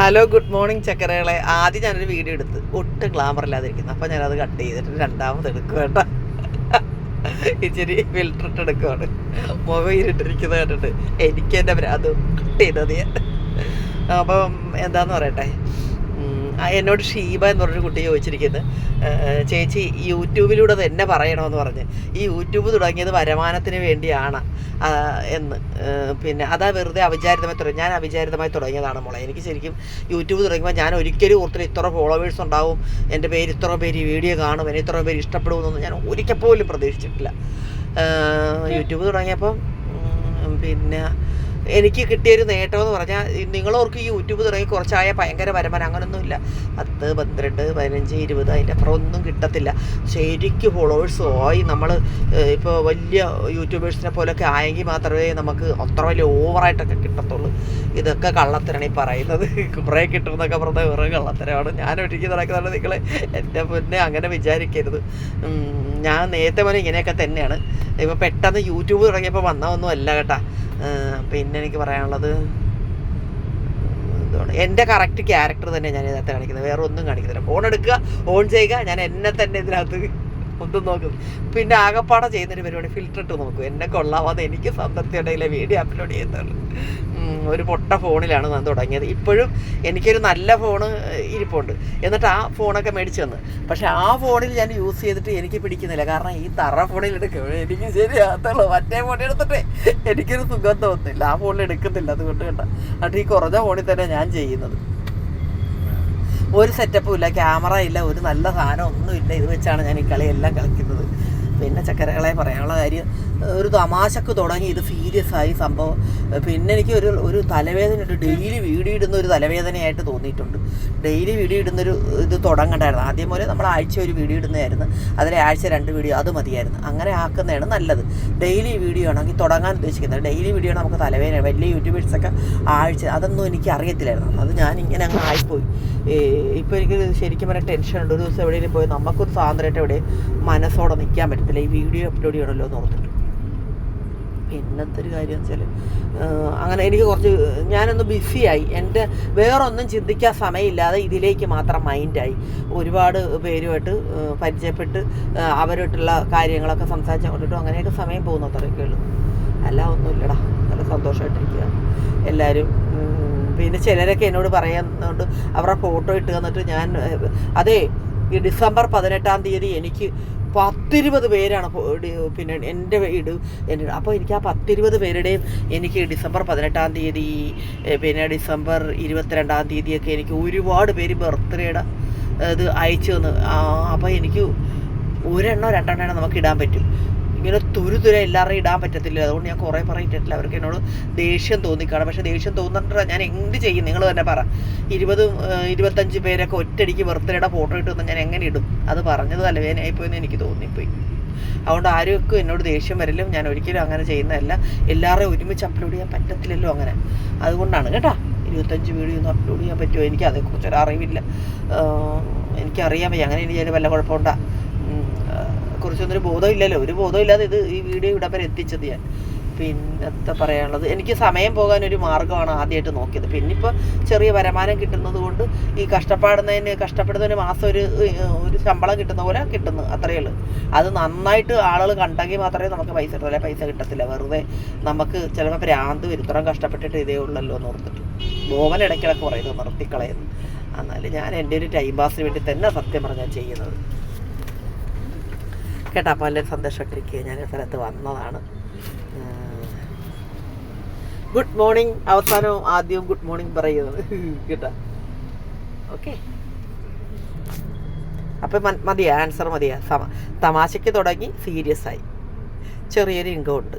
Hello good morning ചക്കരകളെ. ആദ്യം ഞാനൊരു video എടുത്ത് ഒട്ടും ഗ്ലാമർ ഇല്ലാതിരിക്കുന്നു. അപ്പൊ ഞാനത് കട്ട് ചെയ്തിട്ട് രണ്ടാമത് എടുക്കുക കേട്ടോ. ഇച്ചിരി എടുക്കുകയാണ് എടുക്കുവാണ്. മുഖം ഇരുട്ടിരിക്കുന്നത് കണ്ടിട്ട് എനിക്ക് എന്റെ അത് കട്ട് ചെയ്തത് അപ്പം എന്താന്ന് പറയട്ടെ? എന്നോട് ഷീബ എന്ന് പറഞ്ഞൊരു കുട്ടി ചോദിച്ചിരിക്കുന്നത് ചേച്ചി യൂട്യൂബിലൂടെ തന്നെ പറയണമെന്ന് പറഞ്ഞ്. ഈ യൂട്യൂബ് തുടങ്ങിയത് വരുമാനത്തിന് വേണ്ടിയാണ് എന്ന്. പിന്നെ അതാ വെറുതെ അവിചാരിതമായി തുടങ്ങി. ഞാൻ അവിചാരിതമായി തുടങ്ങിയതാണ് മോളെ. എനിക്ക് ശരിക്കും യൂട്യൂബ് തുടങ്ങിയപ്പോൾ ഞാൻ ഒരിക്കലും ഓർത്തിൽ ഇത്ര ഫോളോവേഴ്സ് ഉണ്ടാവും എന്റെ പേര് ഇത്ര പേര് ഈ വീഡിയോ കാണും എന്നെ ഇത്ര പേര് ഇഷ്ടപ്പെടുമെന്നൊന്നും ഞാൻ ഒരിക്കൽ പോലും പ്രതീക്ഷിച്ചിട്ടില്ല. യൂട്യൂബ് തുടങ്ങിയപ്പം പിന്നെ എനിക്ക് കിട്ടിയൊരു നേട്ടം എന്ന് പറഞ്ഞാൽ നിങ്ങളോർക്ക് യൂട്യൂബ് തുടങ്ങി കുറച്ചായ ഭയങ്കര വരുമാനം. അങ്ങനൊന്നുമില്ല. പത്ത് പന്ത്രണ്ട് പതിനഞ്ച് ഇരുപത് അതിന്റെ അപ്പുറം ഒന്നും കിട്ടത്തില്ല. ശരിക്കും ഫോളോവേഴ്സ് ആയി നമ്മൾ ഇപ്പോൾ വലിയ യൂട്യൂബേഴ്സിനെ പോലൊക്കെ ആയെങ്കിൽ മാത്രമേ നമുക്ക് അത്ര വലിയ ഓവറായിട്ടൊക്കെ കിട്ടത്തുള്ളൂ. ഇതൊക്കെ കള്ളത്തരാണ് പറയുന്നത്. കുറേ കിട്ടുമെന്നൊക്കെ പറഞ്ഞാൽ വെറും കള്ളത്തരമാണ്. ഞാൻ ഒരിക്കൽ നടക്കുന്നത് നിങ്ങൾ എന്റെ മുന്നേ അങ്ങനെ വിചാരിക്കരുത്. ഞാൻ നേരത്തെ പോലെ ഇങ്ങനെയൊക്കെ തന്നെയാണ്. ഇപ്പോൾ പെട്ടെന്ന് യൂട്യൂബ് തുടങ്ങിയപ്പോൾ വന്ന ഒന്നും അല്ല കേട്ടാ. പിന്നെ എനിക്ക് പറയാനുള്ളത് എന്തുകൊണ്ട് എന്റെ കറക്റ്റ് ക്യാരക്ടർ തന്നെ ഞാൻ ഇതിനകത്ത് കാണിക്കുന്നത്. വേറെ ഒന്നും കാണിക്കുന്നില്ല. ഫോൺ എടുക്കുക ഓൺ ചെയ്യുക ഞാൻ എന്നെ തന്നെ ഇതിനകത്ത് ഒന്നും നോക്കും. പിന്നെ ആകപ്പാടെ ചെയ്യുന്നൊരു പരിപാടി ഫിൽറ്റർ ഇട്ട് നോക്കും. എന്നെ കൊള്ളാവാതെ എനിക്ക് ഉണ്ടെങ്കിലേ വീഡിയോ അപ്ലോഡ് ചെയ്യുന്നുള്ളൂ ഒരു പൊട്ട ഫോണിലാണ് ഞാൻ തുടങ്ങിയത്. ഇപ്പോഴും എനിക്കൊരു നല്ല ഫോണ് ഇരിപ്പുണ്ട്. എന്നിട്ട് ആ ഫോണൊക്കെ മേടിച്ചു തന്നു. പക്ഷെ ആ ഫോണിൽ ഞാൻ യൂസ് ചെയ്തിട്ട് എനിക്ക് പിടിക്കുന്നില്ല. കാരണം ഈ തറ ഫോണിൽ എടുക്കും എനിക്ക് ശരിയാകത്തുള്ളൂ. മറ്റേ ഫോണിൽ എടുത്തിട്ട് എനിക്കൊരു സുഖം തോന്നുന്നില്ല ആ ഫോണിൽ എടുക്കുന്നില്ല അതുകൊണ്ട് കണ്ട. എന്നിട്ട് ഈ കുറഞ്ഞ ഫോണിൽ തന്നെ ഞാൻ ചെയ്യുന്നത്. ഒരു സെറ്റപ്പും ഇല്ല ക്യാമറ ഇല്ല ഒരു നല്ല സാധനം ഒന്നും ഇല്ല ഇത് വെച്ചാണ് ഞാൻ ഈ കളിയെല്ലാം കളിക്കുന്നത്. പിന്നെ ചക്കരകളെ പറയാനുള്ള കാര്യം ഒരു തമാശക്ക് തുടങ്ങി ഇത് സീരിയസ് ആയി സംഭവം. പിന്നെ എനിക്ക് ഒരു ഒരു തലവേദന ഉണ്ട് ഡെയിലി വീഡിയോ ഇടുന്ന ഒരു തലവേദനയായിട്ട് തോന്നിയിട്ടുണ്ട്. ഡെയിലി വീഡിയോ ഇടുന്നൊരു ഇത് തുടങ്ങണ്ടായിരുന്നു. ആദ്യം പോലെ നമ്മൾ ആഴ്ച ഒരു വീഡിയോ ഇടുന്നതായിരുന്നു. അതിലെ ആഴ്ച രണ്ട് വീഡിയോ അത് മതിയായിരുന്നു. അങ്ങനെ ആക്കുന്നതാണ് നല്ലത്. ഡെയിലി വീഡിയോ ആണെങ്കിൽ തുടങ്ങാൻ ഉദ്ദേശിക്കുന്നത് ഡെയിലി വീഡിയോ നമുക്ക് തലവേദന വലിയ യൂട്യൂബേഴ്സൊക്കെ ആഴ്ച അതൊന്നും എനിക്ക് അറിയത്തില്ലായിരുന്നു. അത് ഞാൻ ഇങ്ങനെ അങ്ങ് ആയിപ്പോയി. ഇപ്പോൾ എനിക്ക് ശരിക്കും പറഞ്ഞാൽ ടെൻഷൻ ഉണ്ട് ഒരു ദിവസം എവിടെയെങ്കിലും പോയി നമുക്കൊരു സ്വാതന്ത്ര്യമായിട്ട് എവിടെ മനസ്സോടെ നിൽക്കാൻ പറ്റത്തില്ല. ഈ വീഡിയോ അപ്ലോഡ് ചെയ്യണമല്ലോ എന്ന് ഓർത്തിട്ട്. പിന്നത്തെ ഒരു കാര്യം വെച്ചാൽ അങ്ങനെ എനിക്ക് കുറച്ച് ഞാനൊന്ന് ബിസിയായി. എന്റെ വേറൊന്നും ചിന്തിക്കാൻ സമയമില്ലാതെ ഇതിലേക്ക് മാത്രം മൈൻഡായി. ഒരുപാട് പേരുമായിട്ട് പരിചയപ്പെട്ട് അവരുമായിട്ടുള്ള കാര്യങ്ങളൊക്കെ സംസാരിച്ച് കൊണ്ടിട്ടും അങ്ങനെയൊക്കെ സമയം പോകുന്നു അത്രയൊക്കെ ഉള്ളൂ. അല്ല ഒന്നുമില്ലടാ. നല്ല സന്തോഷമായിട്ടിരിക്കുക. എല്ലാവരും പിന്നെ ചിലരൊക്കെ എന്നോട് പറയുന്നുണ്ട് അവരുടെ ഫോട്ടോ ഇട്ട് തന്നിട്ട് ഞാൻ അതേ ഈ ഡിസംബർ പതിനെട്ടാം തീയതി എനിക്ക് പത്തിരുപത് പേരാണ് പിന്നെ എന്റെ വീട് എന്റെ അപ്പോൾ എനിക്ക് ആ പത്തിരുപത് പേരുടെയും എനിക്ക് ഡിസംബർ പതിനെട്ടാം തീയതി പിന്നെ ഡിസംബർ ഇരുപത്തിരണ്ടാം തീയതിയൊക്കെ എനിക്ക് ഒരുപാട് പേര് ബർത്ത്ഡേയുടെ ഇത് അയച്ചു തന്നു. അപ്പോൾ എനിക്ക് ഒരെണ്ണോ രണ്ടെണ്ണോ നമുക്ക് ഇടാൻ പറ്റും. ഇങ്ങനെ തുരുതുര എല്ലാവരും ഇടാൻ പറ്റത്തില്ല. അതുകൊണ്ട് ഞാൻ കുറേ പറഞ്ഞിട്ടില്ല അവർക്ക് എന്നോട് ദേഷ്യം തോന്നിക്കാണ്. പക്ഷേ ദേഷ്യം തോന്നിട്ട് ഞാൻ എന്ത് ചെയ്യും? നിങ്ങൾ തന്നെ പറ. ഇരുപത് ഇരുപത്തഞ്ച് പേരൊക്കെ ഒറ്റയടിക്ക് ബർത്ത്ഡേയുടെ ഫോട്ടോ ഇട്ടു വന്നാൽ ഞാൻ എങ്ങനെ ഇടും? അത് പറഞ്ഞത് തലവേദനയായിപ്പോയെന്ന് എനിക്ക് തോന്നിപ്പോയി. അതുകൊണ്ട് ആർക്കും എന്നോട് ദേഷ്യം വരലും ഞാൻ ഒരിക്കലും അങ്ങനെ ചെയ്യുന്നതല്ല. എല്ലാവരെയും ഒരുമിച്ച് അപ്ലോഡ് ചെയ്യാൻ പറ്റത്തില്ലല്ലോ അങ്ങനെ. അതുകൊണ്ടാണ് കേട്ടോ. ഇരുപത്തഞ്ച് വീഡിയോ ഒന്നും അപ്ലോഡ് ചെയ്യാൻ പറ്റുമോ? എനിക്ക് അതേക്കുറിച്ചൊരു അറിവില്ല. എനിക്കറിയാൻ വയ്യ. അങ്ങനെ എനിക്ക് വല്ല കുഴപ്പമുണ്ടാ? കുറിച്ചൊന്നും ബോധം ബോധമില്ലല്ലോ. ഒരു ബോധമില്ലാതെ ഇത് ഈ വീഡിയോ ഇവിടെ വരെ എത്തിച്ചത് ഞാൻ. പിന്നത്തെ പറയാനുള്ളത് എനിക്ക് സമയം പോകാൻ ഒരു മാർഗമാണ് ആദ്യമായിട്ട് നോക്കിയത്. പിന്നെ ഇപ്പോൾ ചെറിയ വരുമാനം കിട്ടുന്നത് കൊണ്ട് ഈ കഷ്ടപ്പാടുന്നതിന് കഷ്ടപ്പെടുന്നതിന് മാസം ഒരു ഒരു ശമ്പളം കിട്ടുന്ന പോലെ കിട്ടുന്നു അത്രയേ ഉള്ളൂ. അത് നന്നായിട്ട് ആളുകൾ കണ്ടെങ്കിൽ മാത്രമേ നമുക്ക് പൈസ കിട്ടുള്ളൂ പൈസ കിട്ടത്തില്ല. വെറുതെ നമുക്ക് ചിലപ്പോൾ ഭ്രാന്ത് വരും. ഇത്രയും കഷ്ടപ്പെട്ടിട്ട് ഇതേ ഉള്ളല്ലോ എന്ന് ഓർത്തിട്ട്. ബോവൻ ഇടയ്ക്കിടയ്ക്ക് പറയുന്നത് നിർത്തിക്കളയുന്നു. എന്നാലും ഞാൻ എന്റെ ഒരു ടൈം പാസിന് വേണ്ടി തന്നെ സത്യം പറഞ്ഞാൽ ചെയ്യുന്നത്. കേട്ടോ അപ്പോൾ എല്ലാവരും സന്തോഷമൊക്കെ ഇരിക്കുക ഞാൻ സ്ഥലത്ത് വന്നതാണ്. ഗുഡ് മോർണിംഗ് അവസാനവും ആദ്യവും ഗുഡ് മോർണിംഗ് പറയുന്നത്. കേട്ടോ. ഓക്കെ അപ്പം മതിയാ ആൻസർ മതിയാ. സമ തമാശയ്ക്ക് തുടങ്ങി സീരിയസ് ആയി. ചെറിയൊരു ഇൻകം ഉണ്ട്.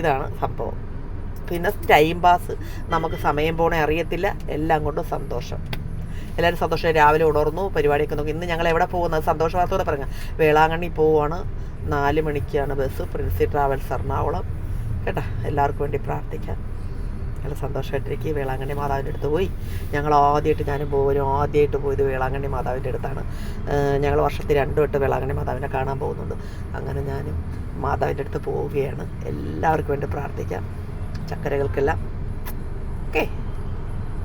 ഇതാണ് സംഭവം. പിന്നെ ടൈം പാസ് നമുക്ക് സമയം പോണേ അറിയത്തില്ല. എല്ലാം കൊണ്ടും സന്തോഷം. എല്ലാവരും സന്തോഷം. രാവിലെ ഉണർന്നു. പരിപാടിയൊക്കെ നോക്കി. ഇന്ന് ഞങ്ങൾ എവിടെ പോകുന്നത് സന്തോഷ വാർത്തയോടെ പറഞ്ഞ. വേളാങ്കണ്ണി പോവാണ്. നാല് മണിക്കാണ് ബസ്. പ്രിൻസി ട്രാവൽസ് എറണാകുളം. കേട്ടാ? എല്ലാവർക്കും വേണ്ടി പ്രാർത്ഥിക്കാം. നല്ല സന്തോഷമായിട്ടിരിക്കും വേളാങ്കണ്ണി മാതാവിന്റെ അടുത്ത് പോയി. ഞങ്ങൾ ആദ്യമായിട്ട് ഞാനും പോകും ആദ്യമായിട്ട് പോയത് വേളാങ്കണ്ണി മാതാവിന്റെ അടുത്താണ്. ഞങ്ങൾ വർഷത്തിൽ രണ്ടു വട്ടം വേളാങ്കണ്ണി മാതാവിനെ കാണാൻ പോകുന്നുണ്ട്. അങ്ങനെ ഞാനും മാതാവിന്റെ അടുത്ത് പോവുകയാണ്. എല്ലാവർക്കും വേണ്ടി പ്രാർത്ഥിക്കാം. ചക്കരകൾക്കെല്ലാം ഓക്കെ.